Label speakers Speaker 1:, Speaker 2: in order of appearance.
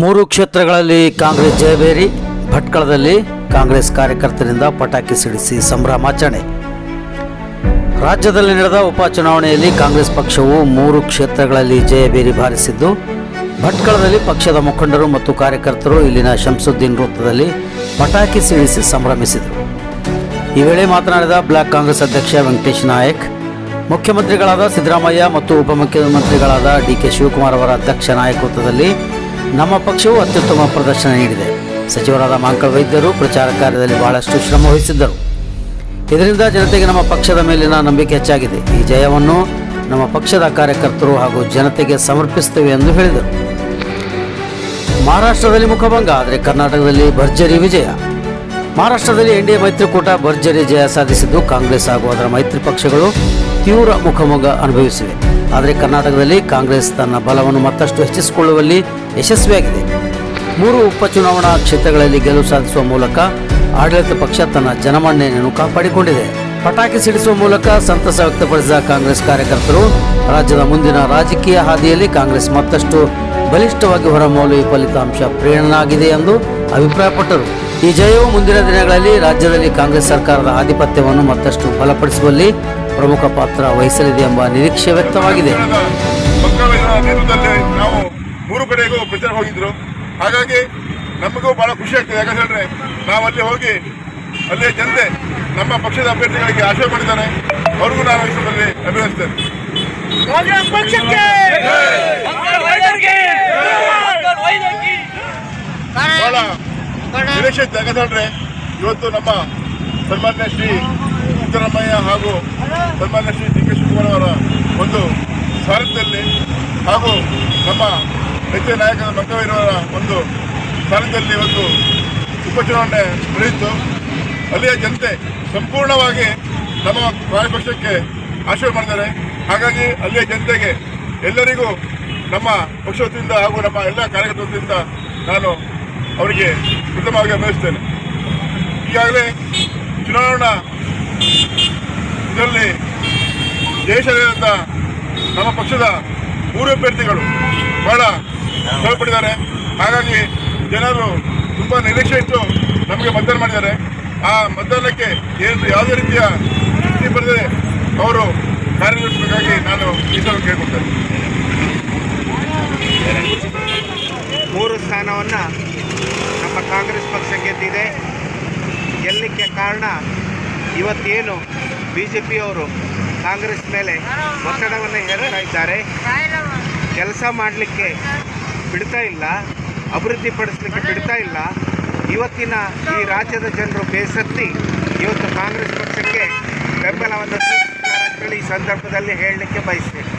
Speaker 1: ಮೂರು ಕ್ಷೇತ್ರಗಳಲ್ಲಿ ಕಾಂಗ್ರೆಸ್ ಜಯಬೇರಿ ಭಟ್ಕಳದಲ್ಲಿ ಕಾಂಗ್ರೆಸ್ ಕಾರ್ಯಕರ್ತರಿಂದ ಪಟಾಕಿ ಸಿಡಿಸಿ ಸಂಭ್ರಮಾಚರಣೆ ರಾಜ್ಯದಲ್ಲಿ ನಡೆದ ಉಪಚುನಾವಣೆಯಲ್ಲಿ ಕಾಂಗ್ರೆಸ್ ಪಕ್ಷವು ಮೂರು ಕ್ಷೇತ್ರಗಳಲ್ಲಿ ಜಯಬೇರಿ ಬಾರಿಸಿದ್ದು, ಭಟ್ಕಳದಲ್ಲಿ ಪಕ್ಷದ ಮುಖಂಡರು ಮತ್ತು ಕಾರ್ಯಕರ್ತರು ಇಲ್ಲಿನ ಶಂಸುದ್ದೀನ್ ವೃತ್ತದಲ್ಲಿ ಪಟಾಕಿ ಸಿಡಿಸಿ ಸಂಭ್ರಮಿಸಿದರು. ಈ ವೇಳೆ ಮಾತನಾಡಿದ ಬ್ಲಾಕ್ ಕಾಂಗ್ರೆಸ್ ಅಧ್ಯಕ್ಷ ವೆಂಕಟೇಶ್ ನಾಯಕ್, ಮುಖ್ಯಮಂತ್ರಿಗಳಾದ ಸಿದ್ದರಾಮಯ್ಯ ಮತ್ತು ಉಪಮುಖ್ಯಮಂತ್ರಿಗಳಾದ ಡಿ ಕೆ ಶಿವಕುಮಾರ್ ಅವರ ಅಧ್ಯಕ್ಷ ನಾಯಕತ್ವದಲ್ಲಿ ನಮ್ಮ ಪಕ್ಷವು ಅತ್ಯುತ್ತಮ ಪ್ರದರ್ಶನ ನೀಡಿದೆ. ಸಚಿವರಾದ ಮಾಂಕಳ ವೈದ್ಯರು ಪ್ರಚಾರ ಕಾರ್ಯದಲ್ಲಿ ಬಹಳಷ್ಟು ಶ್ರಮ ವಹಿಸಿದ್ದರು. ಇದರಿಂದ ಜನತೆಗೆ ನಮ್ಮ ಪಕ್ಷದ ಮೇಲಿನ ನಂಬಿಕೆ ಹೆಚ್ಚಾಗಿದೆ. ಈ ಜಯವನ್ನು ನಮ್ಮ ಪಕ್ಷದ ಕಾರ್ಯಕರ್ತರು ಹಾಗೂ ಜನತೆಗೆ ಸಮರ್ಪಿಸುತ್ತೇವೆ ಎಂದು ಹೇಳಿದರು. ಮಹಾರಾಷ್ಟ್ರದಲ್ಲಿ ಮುಖಭಂಗ, ಆದರೆ ಕರ್ನಾಟಕದಲ್ಲಿ ಭರ್ಜರಿ ವಿಜಯ. ಮಹಾರಾಷ್ಟ್ರದಲ್ಲಿ ಎನ್ಡಿಎ ಮೈತ್ರಿಕೂಟ ಭರ್ಜರಿ ಜಯ ಸಾಧಿಸಿದ್ದು ಕಾಂಗ್ರೆಸ್ ಹಾಗೂ ಅದರ ಮೈತ್ರಿ ಪಕ್ಷಗಳು ತೀವ್ರ ಮುಖಭಂಗ ಅನುಭವಿಸಿವೆ. ಆದರೆ ಕರ್ನಾಟಕದಲ್ಲಿ ಕಾಂಗ್ರೆಸ್ ತನ್ನ ಬಲವನ್ನು ಮತ್ತಷ್ಟು ಹೆಚ್ಚಿಸಿಕೊಳ್ಳುವಲ್ಲಿ ಯಶಸ್ವಿಯಾಗಿದೆ. ಮೂರು ಉಪಚುನಾವಣಾ ಕ್ಷೇತ್ರಗಳಲ್ಲಿ ಗೆಲುವು ಸಾಧಿಸುವ ಮೂಲಕ ಆಡಳಿತ ಪಕ್ಷ ತನ್ನ ಜನಮನ್ನಣೆಯನ್ನು ಕಾಪಾಡಿಕೊಂಡಿದೆ. ಪಟಾಕಿ ಸಿಡಿಸುವ ಮೂಲಕ ಸಂತಸ ವ್ಯಕ್ತಪಡಿಸಿದ ಕಾಂಗ್ರೆಸ್ ಕಾರ್ಯಕರ್ತರು, ರಾಜ್ಯದ ಮುಂದಿನ ರಾಜಕೀಯ ಹಾದಿಯಲ್ಲಿ ಕಾಂಗ್ರೆಸ್ ಮತ್ತಷ್ಟು ಬಲಿಷ್ಠವಾಗಿ ಹೊರಮೂಲು ಈ ಫಲಿತಾಂಶ ಪ್ರೇರಣಾಗಿದೆ ಎಂದು ಅಭಿಪ್ರಾಯಪಟ್ಟರು. ಈ ಜಯವು ಮುಂದಿನ ದಿನಗಳಲ್ಲಿ ರಾಜ್ಯದಲ್ಲಿ ಕಾಂಗ್ರೆಸ್ ಸರ್ಕಾರದ ಆಧಿಪತ್ಯವನ್ನು ಮತ್ತಷ್ಟು ಬಲಪಡಿಸುವಲ್ಲಿ ಪ್ರಮುಖ ಪಾತ್ರ ವಹಿಸಲಿದೆ ಎಂಬ ನಿರೀಕ್ಷೆ ವ್ಯಕ್ತವಾಗಿದೆ.
Speaker 2: ಮೂರು ಕಡೆಗೂ ಪ್ರಚಾರ ಹೋಗಿದ್ರು. ಹಾಗಾಗಿ ನಮಗೂ ಬಹಳ ಖುಷಿ ಆಗ್ತದೆ. ಯಾಕಂತ ಹೇಳಿದ್ರೆ ನಾವು ಅಲ್ಲಿ ಹೋಗಿ ಅಲ್ಲೇ ಜನತೆ ನಮ್ಮ ಪಕ್ಷದ ಅಭ್ಯರ್ಥಿಗಳಿಗೆ ಆಶಯ ಮಾಡಿದ್ದಾರೆ. ಅವ್ರಿಗೂ ನಾನು ಈ ಸಂದರ್ಭದಲ್ಲಿ ಅಭಿನಂದಿಸ್ತೇನೆ. ಬಹಳ ಯಾಕಂತ ಹೇಳಿದ್ರೆ ಇವತ್ತು ನಮ್ಮ ಸನ್ಮಾನ್ಯ ಶ್ರೀ ಸಿದ್ದರಾಮಯ್ಯ ಹಾಗೂ ಸನ್ಮಾನ್ಯ ಶ್ರೀ ಡಿ ಕೆ ಶಿವಕುಮಾರ್ ಅವರ ಒಂದು ಸಾರಥ್ಯದಲ್ಲಿ ಹಾಗೂ ನಮ್ಮ ಹೆಚ್ಚಿನ ನಾಯಕರ ಮಂಕವೀರವರ ಒಂದು ಸ್ಥಾನದಲ್ಲಿ ಒಂದು ಉಪಚುನಾವಣೆ ನಡೆಯಿತು. ಅಲ್ಲಿಯ ಜನತೆ ಸಂಪೂರ್ಣವಾಗಿ ನಮ್ಮ ರಾಜಪಕ್ಷಕ್ಕೆ ಆಶ್ರಯ ಮಾಡಿದ್ದಾರೆ. ಹಾಗಾಗಿ ಅಲ್ಲಿಯ ಜನತೆಗೆ ಎಲ್ಲರಿಗೂ ನಮ್ಮ ಪಕ್ಷದಿಂದ ಹಾಗೂ ನಮ್ಮ ಎಲ್ಲ ಕಾರ್ಯಕರ್ತರಿಂದ ನಾನು ಅವರಿಗೆ ಉತ್ತಮವಾಗಿ ಅಭಿನಯಿಸ್ತೇನೆ ಈಗಾಗಲೇ ಚುನಾವಣಾ ಇದರಲ್ಲಿ ದೇಶದಾದ್ಯಂತ ನಮ್ಮ ಪಕ್ಷದ ಮೂರು ಅಭ್ಯರ್ಥಿಗಳು ಬಹಳ ಶ್ರಮಪಟ್ಟಿದ್ದಾರೆ ಹಾಗಾಗಿ ಜನರು ತುಂಬ ನಿರೀಕ್ಷೆ ಇಟ್ಟು ನಮಗೆ ಮತದಾನ ಮಾಡಿದ್ದಾರೆ. ಆ ಮತದಾನಕ್ಕೆ ಏನು ಯಾವುದೇ ರೀತಿಯ ಚ್ಯುತಿ ಬರದೆ ಅವರು ಕಾರ್ಯನಿರ್ವಹಿಸಬೇಕಾಗಿ ನಾನು ಈ ಸಲ ಕೇಳ್ಕೊಳ್ತೇನೆ.
Speaker 3: ಮೂರು ಸ್ಥಾನವನ್ನು ನಮ್ಮ ಕಾಂಗ್ರೆಸ್ ಪಕ್ಷ ಗೆದ್ದಿದೆ. ಗೆಲ್ಲಲಿಕ್ಕೆ ಕಾರಣ ಇವತ್ತೇನು ಬಿ ಜೆ ಪಿಯವರು ಕಾಂಗ್ರೆಸ್ ಮೇಲೆ ಒತ್ತಡವನ್ನು ಹೇರ್ತಾ ಇದ್ದಾರೆ. ಕೆಲಸ ಮಾಡಲಿಕ್ಕೆ ಬಿಡ್ತಾ ಇಲ್ಲ ಅಭಿವೃದ್ಧಿ ಪಡಿಸ್ಲಿಕ್ಕೆ ಬಿಡ್ತಾ ಇಲ್ಲ. ಇವತ್ತಿನ ಈ ರಾಜ್ಯದ ಜನರು ಬೇಸತ್ತಿ ಇವತ್ತು ಕಾಂಗ್ರೆಸ್ ಪಕ್ಷಕ್ಕೆ ಬೆಂಬಲವನ್ನು ಸೂಚಿಸಿದ್ದಾರೆ ಅಂತೇಳಿ ಈ ಸಂದರ್ಭದಲ್ಲಿ ಹೇಳಲಿಕ್ಕೆ ಬಯಸ್ತೇನೆ.